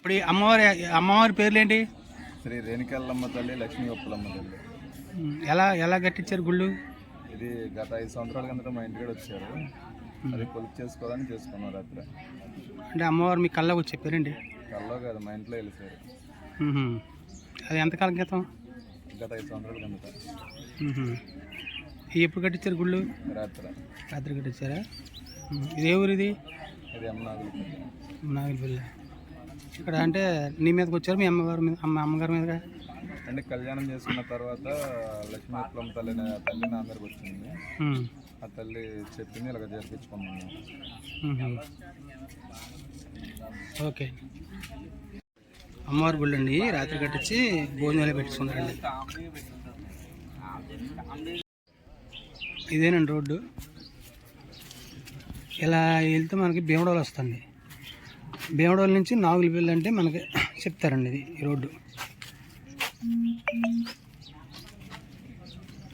ఇప్పుడు ఈ అమ్మవారి అమ్మవారి పేర్లు ఏంటి శ్రీ రేణుకెళ్ళమ్మ తల్లి లక్ష్మీ గొప్పలమ్మ తల్లి. ఎలా ఎలా కట్టించారు గుళ్ళు? ఇది గత ఐదు సంవత్సరాల కిందట మా ఇంటికి వచ్చారు. అది కొలుపు చేసుకోవాలని చేసుకున్నారు రాత్రి అంటే అమ్మవారు మీ కళ్ళకు చెప్పారండి కల్లో కాదు మా ఇంట్లో ఉహు. అది ఎంతకాలం క్రితం? గత ఐదు సంవత్సరాల కిందట. ఎప్పుడు కట్టించారు గుళ్ళు? రాత్రి. రాత్రి కట్టించారా? ఇది ఏ ఊరు ఇది? ఇది అమ్మనాగులు నాగల్పల్లి. ఇక్కడ అంటే నీ మీదకి వచ్చారు మీ అమ్మగారి మీద అమ్మ అమ్మగారి మీదగా? అంటే కళ్యాణం చేసుకున్న తర్వాత లక్ష్మీ గొప్పలమ్మ తల్లి తల్లి నా అందరికి వచ్చింది. ఆ తల్లి చెప్పింది ఇలాగ చేర్పించుకున్నాను. ఓకే. అమ్మవారి గుళ్ళు అండి రాత్రి కట్టించి భోజనాలు పెట్టించుకున్నారండి ఇదేనండి రోడ్డు. ఇలా వెళ్తే మనకి భీమడోలు వస్తుంది. భీమడోల్ నుంచి నాగులపల్లి అంటే మనకి చెప్తారండి ఇది ఈ రోడ్డు.